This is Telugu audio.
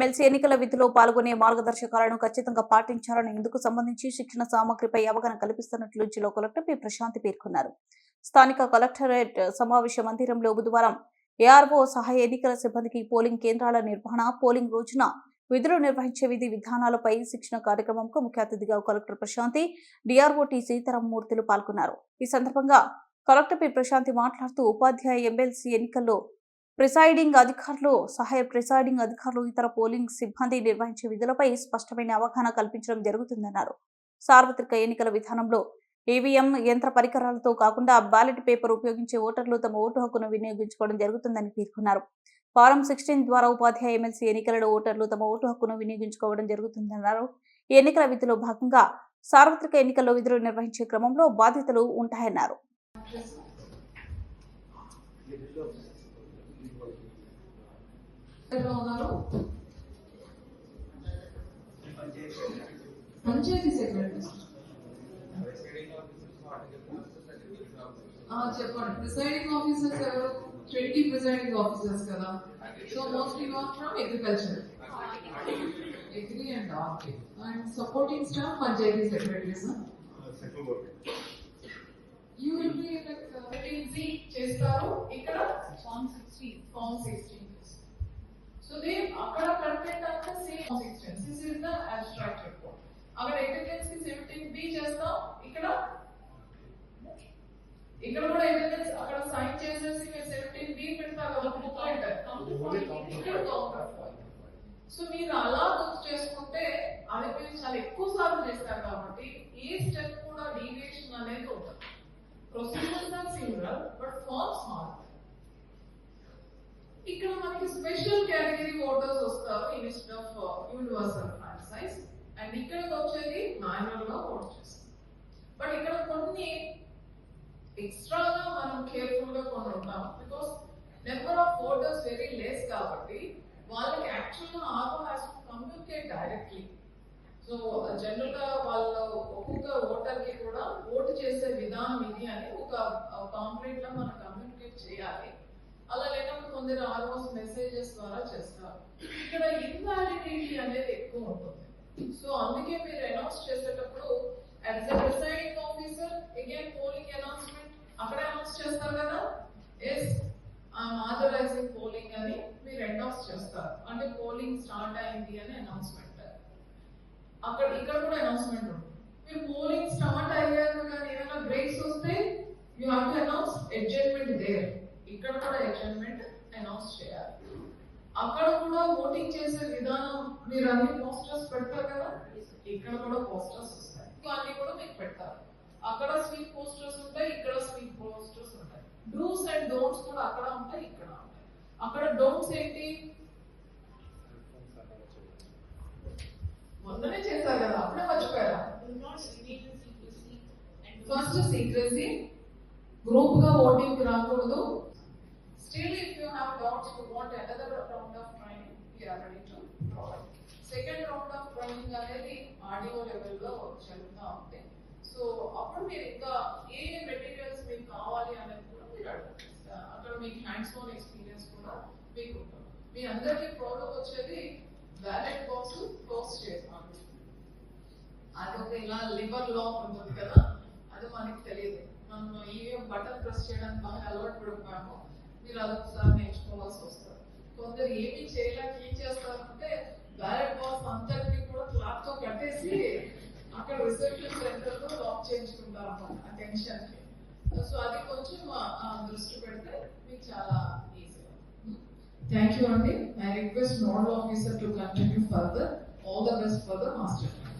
ఎమ్మెల్సీ ఎన్నికల విధిలో పాల్గొనే మార్గదర్శకాలను ఖచ్చితంగా పాటించాలని ఇందుకు సంబంధించి శిక్షణ సామగ్రిపై అవగాహన కల్పిస్తున్నట్లు జిల్లా కలెక్టర్ పి. ప్రశాంతి పేర్కొన్నారు. స్థానిక కలెక్టరేట్ సమావేశ మందిరంలో బుధవారం ఏఆర్ఓ సహాయ ఎన్నికల సిబ్బందికి పోలింగ్ కేంద్రాల నిర్వహణ పోలింగ్ రోజున విధులు నిర్వహించే విధి విధానాలపై శిక్షణ కార్యక్రమంకు ముఖ్య అతిథిగా collector Prashanthi DRO T. Seetharamamurthulu పాల్గొన్నారు. ఈ సందర్భంగా కలెక్టర్ పి. ప్రశాంతి మాట్లాడుతూ ఉపాధ్యాయ ఎమ్మెల్సీ ఎన్నికల్లో ప్రిసైడింగ్ అధికారులు సహాయ ప్రిసైడింగ్ అధికారులు ఇతర పోలింగ్ సిబ్బంది నిర్వహించే విధులపై స్పష్టమైన అవగాహన కల్పించడం జరుగుతుందన్నారు. సార్వత్రిక ఎన్నికల విధానంలో ఈవీఎం యంత్ర పరికరాలతో కాకుండా బ్యాలెట్ పేపర్ ఉపయోగించే ఓటర్లు తమ ఓటు హక్కును వినియోగించుకోవడం జరుగుతుందని పేర్కొన్నారు. ఫారం సిక్స్టీన్ ద్వారా ఉపాధ్యాయ ఎమ్మెల్సీ ఎన్నికలలో ఓటర్లు తమ ఓటు హక్కును వినియోగించుకోవడం జరుగుతుందన్నారు. ఈ ఎన్నికల విధిలో భాగంగా సార్వత్రిక ఎన్నికల్లో విధులు నిర్వహించే క్రమంలో బాధ్యతలు ఉంటాయన్నారు. ఎక్కడ ఉన్నారు పంచాయతీ సెక్రటరీ ఆ, చెప్పండి ప్రిసైడింగ్ ఆఫీసర్స్ ఎవరు ట్వంటీ ప్రిసైడింగ్ ఆఫీసర్స్ కదా so mostly not from agriculture agri and RK and supporting staff panchayat secretaries you will be like చేస్తారు ఇక్కడ form sixteen form sixteen so they అక్కడ కంటెంట్ అంతా same sixteen this is the abstract report అక్కడ ఎవిడెన్స్కి సెవెంటీన్ బి చేస్తాం ఇక్కడ ఇక్కడ కూడా ఎవిడెన్స్ అక్కడ సైన్ చేసేసి మీరు సెవెంటీన్ బి పెడతారు కదా బుక్లెట్ ఇక్కడ కౌంటర్ సో మీరు అలా గుర్తు చేసుకుంటే అది మీరు చాలా ఎక్కువ సార్లు చేస్తారు కాబట్టి ఏ స్టెప్ కూడా డీవియేషన్ అనేది ఉంటుంది procedures are similar but forms మారుతాయి ఇక్కడ మనకి స్పెషల్ కేటగిరీ ఓటర్స్ వస్తారు instead of universal franchise and ఇక్కడికి వచ్చేది మాన్యువల్గా ఓట్ చేస్తారు బట్ ఇక్కడ కొన్ని ఎక్స్ట్రాగా మనం కేర్ఫుల్గా కొన్ని ఉంటాం. Because number of voters very less కాబట్టి వాళ్ళకి యాక్చువల్గా RO has to communicate directly so జనరల్గా వాళ్ళు ఒక్కొక్క ఓటర్కి కూడా ఓటు చేసే విధానం ఇది అని ఒక uh, కాంప్లీట్ లా మనం కమ్యూనికేట్ చేయాలి. అలా లేనప్పుడు కొందరు ఆల్మోస్ట్ మెసేజెస్ ద్వారా చేస్తారు. ఇక్కడ ఇన్వాలిడిటీ అనేది ఎక్కువ ఉంటుంది. సో అందుకే మీరు అనౌన్స్ చేసేటప్పుడు as a presiding officer again polling announcement అక్కడే అనౌన్స్ చేస్తారు కదా? ఎస్ ఆథరైజింగ్ పోలింగ్ అని మీరు అనౌన్స్ చేస్తారు. అంటే పోలింగ్ స్టార్ట్ అయింది అని అనౌన్స్మెంట్ అక్కడ ఇక్కడ కూడా అనౌన్స్మెంట్ ఉంటుంది మీరు పోలింగ్ స్టార్ట్ అయ్యాక కానీ ఏమైనా బ్రేక్స్ వస్తే you have to announce adjustment there ఇక్కడ కూడా అడ్జస్ట్మెంట్ అనౌన్స్ చేయాలి. అక్కడ కూడా ఓటింగ్ చేసే విధానం మీరు అన్ని పోస్టర్స్ పెడతారు కదా? ఇక్కడ కూడా పోస్టర్స్ వస్తాయి. అన్ని కూడా మీకు పెడతారు. అక్కడ స్వీట్ పోస్టర్స్ ఉంటాయి ఇక్కడ స్వీట్ పోస్టర్స్ ఉంటాయి. డూస్ అండ్ డోంట్స్ కూడా అక్కడ ఉంటాయి ఇక్కడ ఉంటాయి. అక్కడ డోంట్స్ ఏంటి? మొన్ననే చేశారు కదా అప్పుడే మర్చిపోయారా? ఫస్ట్ సీక్రెసీ గ్రూప్గా ఓటింగ్ రాకూడదు. Still, if you you doubts, you want another round round of we are ready to provide. Second round of training అనేది ఆడియో లెవెల్లో జరుగుతూ ఉంది. సో అప్పుడు మీరు ఇంకా ఏ ఏ మెటీరియల్స్ మీకు కావాలి అనేది కూడా మీరు అక్కడ మీకు హ్యాండ్స్ ఆన్ ఎక్స్పీరియన్స్ కూడా మీకు ఉంటుంది. మీ అందరికీ ప్రాబ్లం వచ్చేది బ్యాలెట్ బాక్స్ క్లోజ్ చేస్తాను. అది ఒక ఇలా లివర్ లాక్ ఉంటుంది కదా అది మనకి తెలియదు. మనం ఈవీఎం బటన్ ప్రెస్ చేయడానికి బాగా అలవాటు పడిపోయాము. మీరు అదొకసారి నేర్చుకోవాల్సి వస్తుంది. కొందరు ఏమి చేయలేక ఏం చేస్తారంటే బ్యాలెట్ బాక్స్ అంతటినీ కూడా క్లాత్తో కట్టేసి అక్కడ రిసెప్షన్ సెంటర్లో లాక్ చేయించుకుంటారు అన్నమాట ఆ టెన్షన్కి. సో అది కొంచెం దృష్టి పెడితే మీకు చాలా ఈజీ థ్యాంక్ యూ అండి. I request nodal officer to continue further all the best for the master